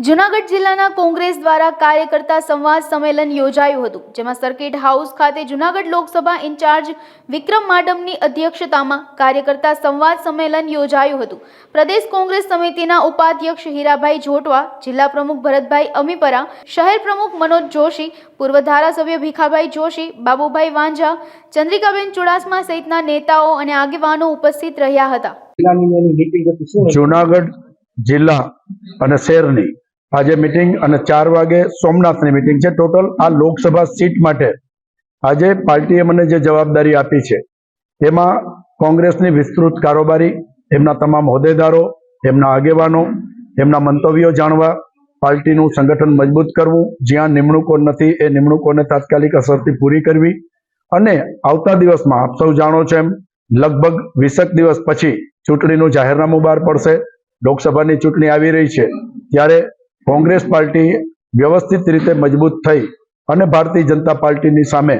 જૂનાગઢ જિલ્લાના કોંગ્રેસ દ્વારા કાર્યકર્તા સંવાદ સંમેલન યોજાયું હતું જેમાં સર્કિટ હાઉસ ખાતે જૂનાગઢ લોકસભા ઇન્ચાર્જ વિક્રમ માડમની અધ્યક્ષતામાં કાર્યકર્તા સંવાદ સંમેલન યોજાયું હતું પ્રદેશ કોંગ્રેસ સમિતિના ઉપાધ્યક્ષ હીરાભાઈ જોટવા જિલ્લા પ્રમુખ ભરતભાઈ અમીપરા શહેર પ્રમુખ મનોજ જોશી પૂર્વ ધારાસભ્ય ભીખાભાઈ જોશી બાબુભાઈ વાંઝા ચંદ્રિકાબેન ચુડાસમા સહિતના નેતાઓ અને આગેવાનો ઉપસ્થિત રહ્યા હતા? જુનાગઢ જિલ્લા અને શહેરની આજે મિટિંગ અને ચાર વાગે સોમનાથની મિટિંગ છે. ટોટલ આ લોકસભા સીટ માટે આજે પાર્ટીએ મને જે જવાબદારી આપી છે તેમાં કોંગ્રેસની વિસ્તૃત કારોબારી, એમના તમામ હોદ્દેદારો, એમના આગેવાનો, એમના મંતવ્યો જાણવા, પાર્ટીનું સંગઠન મજબૂત કરવું, જ્યાં નિમણૂકો નથી એ નિમણૂકોને તાત્કાલિક અસરથી પૂરી કરવી. અને આવતા દિવસમાં આપ સૌ જાણો છો એમ, લગભગ વીસેક દિવસ પછી ચૂંટણીનું જાહેરનામું બહાર પડશે. લોકસભાની ચૂંટણી આવી રહી છે. ત્યારે કોંગ્રેસ પાર્ટી વ્યવસ્થિત રીતે મજબૂત થઈ અને ભારતીય જનતા પાર્ટીની સામે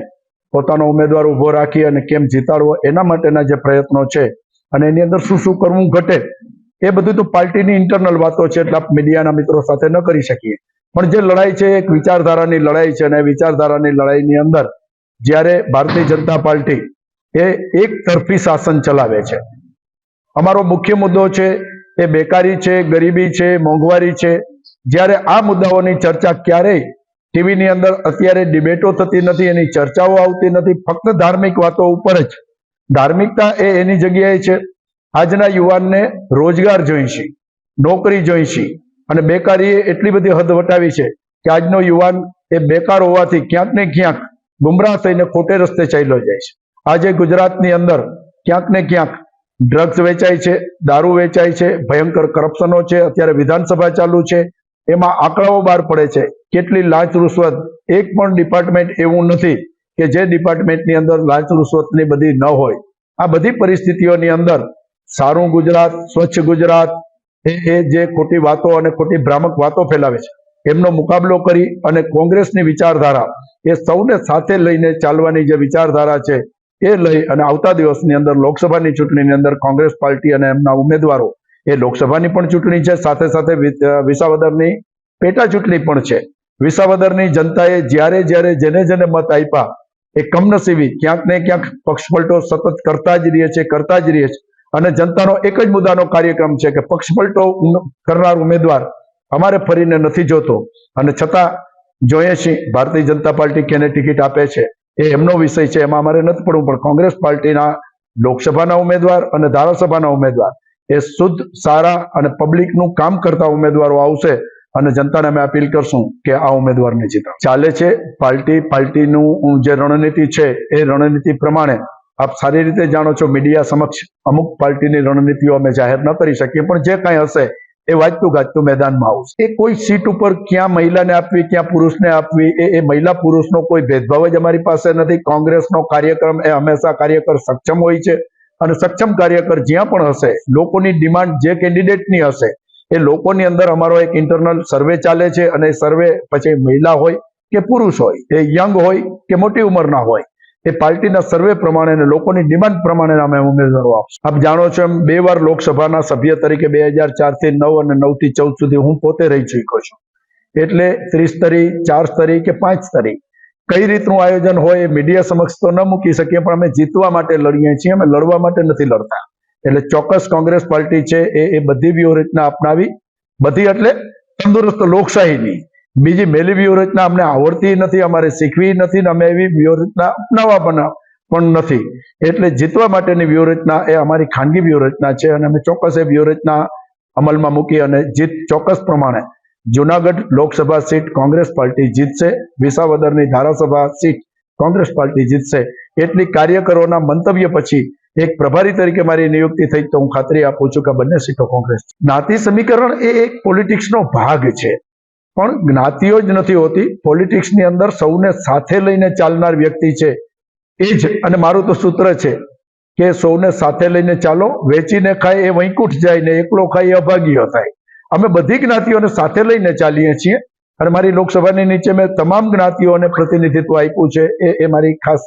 પોતાનો ઉમેદવાર ઊભો રાખી અને કેમ જીતાડવો એના માટેના જે પ્રયત્નો છે અને એની અંદર શું શું કરવું ઘટે એ બધું તો પાર્ટીની ઇન્ટરનલ વાતો છે એટલે મીડિયાના મિત્રો સાથે ન કરી શકીએ. પણ જે લડાઈ છે એક વિચારધારાની લડાઈ છે અને વિચારધારાની લડાઈની અંદર જ્યારે ભારતીય જનતા પાર્ટી એ એક તરફી શાસન ચલાવે છે. અમારો મુખ્ય મુદ્દો છે એ બેકારી છે, ગરીબી છે, મોંઘવારી છે જ્યારે આ મુદ્દાઓની ચર્ચા ક્યારેય ટીવીની અંદર અત્યારે ડિબેટો થતી નથી, એની ચર્ચાઓ આવતી નથી, ફક્ત ધાર્મિક વાતો ઉપર જ. ધાર્મિકતા એ એની જગ્યાએ છે. આજના યુવાનને રોજગાર જોઈશે, નોકરી જોઈશે અને બેકારીએ એટલી બધી હદ વટાવી છે કે આજનો યુવાન એ બેકાર હોવાથી ક્યાંક ને ક્યાંક ગુમરાહ થઈને ખોટે રસ્તે ચાલ્યો જાય છે. આજે ગુજરાતની અંદર ક્યાંક ને ક્યાંક ડ્રગ્સ વેચાય છે, દારૂ વેચાય છે, ભયંકર કરપ્શનો છે, અત્યારે વિધાનસભા ચાલુ છે. એમાં આંકડાઓ બહાર પડે છે. કેટલી લાંચ રૂશ્વત? એક પણ ડિપાર્ટમેન્ટ એવું નથી કે જે ડિપાર્ટમેન્ટની અંદર લાંચ રૂશ્વતની બધી ન હોય. આ બધી પરિસ્થિતિઓની અંદર સારું ગુજરાત, સ્વચ્છ ગુજરાત એ જે ખોટી વાતો અને ખોટી ભ્રામક વાતો ફેલાવે છે. એમનો મુકાબલો કરી અને કોંગ્રેસની વિચારધારા એ સૌને સાથે લઈને ચાલવાની જે વિચારધારા છે એ લઈ અને આવતા દિવસની અંદર લોકસભાની ચૂંટણીની અંદર કોંગ્રેસ પાર્ટી અને એમના ઉમેદવારો એ લોકસભાની પણ ચૂંટણી છે, સાથે સાથે વિસાવદરની પેટા ચૂંટણી પણ છે. વિસાવદરની જનતાએ જ્યારે જ્યારે જેને જેને મત આપ્યા, એ કમનસીબી ક્યાંક ને ક્યાંક પક્ષપલટો સતત કરતા જ રહીએ છે, કરતા જ રહીએ છે. અને જનતાનો એક જ મુદ્દાનો કાર્યક્રમ છે કે પક્ષપલટો કરનાર ઉમેદવાર અમારે ફરીને નથી જોતો. અને છતાં જોઈએ છીએ ભારતીય જનતા પાર્ટી કેને ટિકિટ આપે છે, એ એમનો વિષય છે. એમાં અમારે નથી પડવું, પણ કોંગ્રેસ પાર્ટીના લોકસભાના ઉમેદવાર અને ધારાસભાના ઉમેદવાર એ શુદ્ધ, સારા અને પબ્લિકનું કામ કરતા ઉમેદવારો આવશે અને જનતાને અમે અપીલ કરશું કે આ ઉમેદવારને જીતા ચાલે છે, પાર્ટી, પાર્ટીનું જે રણનીતિ છે, એ રણનીતિ પ્રમાણે આપ સારી રીતે જાણો છો, મીડિયા સમક્ષ અમુક પાર્ટીની રણનીતિઓ અમે જાહેર ન કરી શકીએ, પણ જે કાંઈ હશે એ વાંચતું ગાજતું મેદાનમાં આવશે. એ કોઈ સીટ ઉપર ક્યાં મહિલાને આપવી, ક્યાં પુરુષને આપવી, એ એ મહિલા પુરુષનો કોઈ ભેદભાવ જ અમારી પાસે નથી. કોંગ્રેસનો કાર્યક્રમ એ હંમેશા કાર્યકર સક્ષમ હોય છે. અને સક્ષમ કાર્યકર જ્યાં પણ હશે, લોકોની ડિમાન્ડ જે કેન્ડિડેટની હશે, એ લોકોની અંદર અમારો એક ઇન્ટરનલ સર્વે ચાલે છે અને સર્વે પછી મહિલા હોય કે પુરુષ હોય, એ યંગ હોય કે મોટી ઉંમરના હોય, એ પાર્ટીના સર્વે પ્રમાણે અને લોકોની ડિમાન્ડ પ્રમાણે અમે ઉમેદવારો આપશું. આપ જાણો છો એમ બે વાર લોકસભાના સભ્ય તરીકે બે હજાર ચારથી નવ અને નવથી ચૌદ સુધી હું પોતે રહી ચૂક્યો છું. એટલે ત્રીસ સ્તરી ચાર સ્તરી કે પાંચ સ્તરી કઈ રીતનું આયોજન હોય એ મીડિયા સમક્ષ તો ન મૂકી શકીએ, પણ અમે જીતવા માટે લડીએ છીએ, અમે લડવા માટે નથી લડતા. એટલે ચોક્કસ કોંગ્રેસ પાર્ટી છે એ એ બધી વ્યૂહરચના અપનાવી, બધી એટલે તંદુરસ્ત લોકશાહીની. બીજી મેલી વ્યૂહરચના અમને આવડતી નથી, અમારે શીખવી નથી ને અમે એવી વ્યૂહરચના અપનાવવા પણ પણ નથી. એટલે જીતવા માટેની વ્યૂહરચના એ અમારી ખાનગી વ્યૂહરચના છે અને અમે ચોક્કસ એ વ્યૂહરચના અમલમાં મૂકી અને જીત ચોક્કસ પ્રમાણે Junagadh Lok Sabha seat Congress party જીતશે, વિસાવદરની ધારાસભા સીટ કોંગ્રેસ પાર્ટી જીતશે. એટલી કાર્યકરોના મંતવ્ય પછી એક પ્રભારી તરીકે મારી નિયુક્તિ થઈ તો હું ખાતરી આપું છું કે બંને સીટો કોંગ્રેસ જ્ઞાતિ સમીકરણ એ એક પોલિટિક્સનો ભાગ છે. પણ જ્ઞાતિઓ જ નથી હોતી. પોલિટિક્સની અંદર સૌને સાથે લઈને ચાલનાર વ્યક્તિ છે. એ જ, અને મારું તો સૂત્ર છે કે સૌને સાથે લઈને ચાલો, વેચીને ખાય એ વૈકુંઠ જાય ને એકલો ખાય એ અભાગીય થાય. અમે બધી જ્ઞાતિઓને સાથે લઈને ચાલીએ છીએ અને મારી લોકસભાની નીચે મેં તમામ જ્ઞાતિઓને પ્રતિનિધિત્વ આપ્યું છે. એ મારી ખાસ